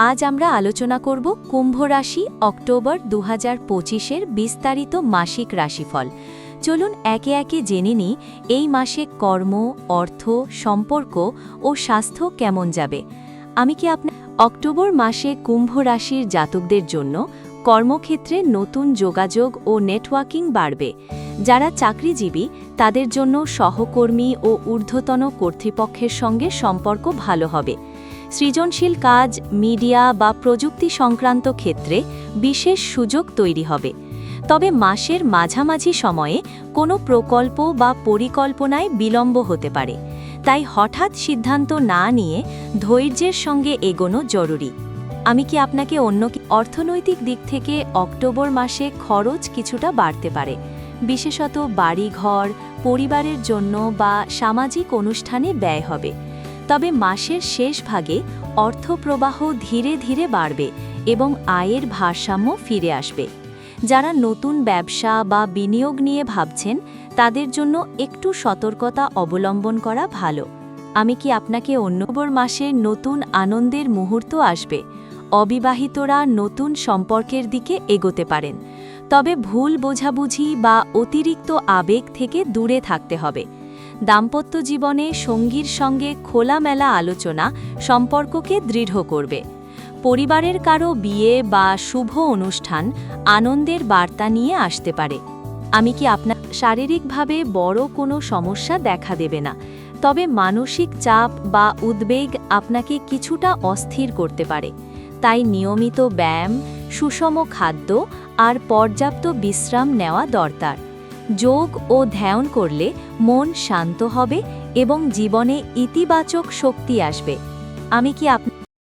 আজ আমরা আলোচনা করব কুম্ভ রাশি অক্টোবর দু হাজার পঁচিশের বিস্তারিত মাসিক রাশিফল। চলুন একে একে জেনে নিই এই মাসে কর্ম, অর্থ, সম্পর্ক ও স্বাস্থ্য কেমন যাবে। আমি কি আপনার অক্টোবর মাসে কুম্ভ রাশির জাতকদের জন্য কর্মক্ষেত্রে নতুন যোগাযোগ ও নেটওয়ার্কিং বাড়বে? যারা চাকরিজীবী, তাদের জন্য সহকর্মী ও ঊর্ধ্বতন কর্তৃপক্ষের সঙ্গে সম্পর্ক ভালো হবে। সৃজনশীল কাজ, মিডিয়া বা প্রযুক্তি সংক্রান্ত ক্ষেত্রে বিশেষ সুযোগ তৈরি হবে। তবে মাসের মাঝামাঝি সময়ে কোনো প্রকল্প বা পরিকল্পনায় বিলম্ব হতে পারে। তাই হঠাৎ সিদ্ধান্ত না নিয়ে ধৈর্যের সঙ্গে এগোনো জরুরি। আমি কি আপনাকে অন্য অর্থনৈতিক দিক থেকে অক্টোবর মাসে খরচ কিছুটা বাড়তে পারে? বিশেষত বাড়িঘর, পরিবারের জন্য বা সামাজিক অনুষ্ঠানে ব্যয় হবে। তবে মাসের শেষ ভাগে অর্থপ্রবাহ ধীরে ধীরে বাড়বে এবং আয়ের ভারসাম্য ফিরে আসবে। যারা নতুন ব্যবসা বা বিনিয়োগ নিয়ে ভাবছেন, তাদের জন্য একটু সতর্কতা অবলম্বন করা ভালো। আমি কি আপনাকে অন্যবর মাসে নতুন আনন্দের মুহূর্ত আসবে? অবিবাহিতরা নতুন সম্পর্কের দিকে এগোতে পারেন। তবে ভুল বোঝাবুঝি বা অতিরিক্ত আবেগ থেকে দূরে থাকতে হবে। দাম্পত্য জীবনে সঙ্গীর সঙ্গে খোলামেলা আলোচনা সম্পর্ককে দৃঢ় করবে। পরিবারের কারও বিয়ে বা শুভ অনুষ্ঠান আনন্দের বার্তা নিয়ে আসতে পারে। আমি কি আপনার শারীরিকভাবে বড় কোনো সমস্যা দেখা দেবে না, তবে মানসিক চাপ বা উদ্বেগ আপনাকে কিছুটা অস্থির করতে পারে। তাই নিয়মিত ব্যায়াম, সুষম খাদ্য আর পর্যাপ্ত বিশ্রাম নেওয়া দরকার। যোগ ও ধ্যান করলে মন শান্ত হবে এবং জীবনে ইতিবাচক শক্তি আসবে। আমি কি আপনার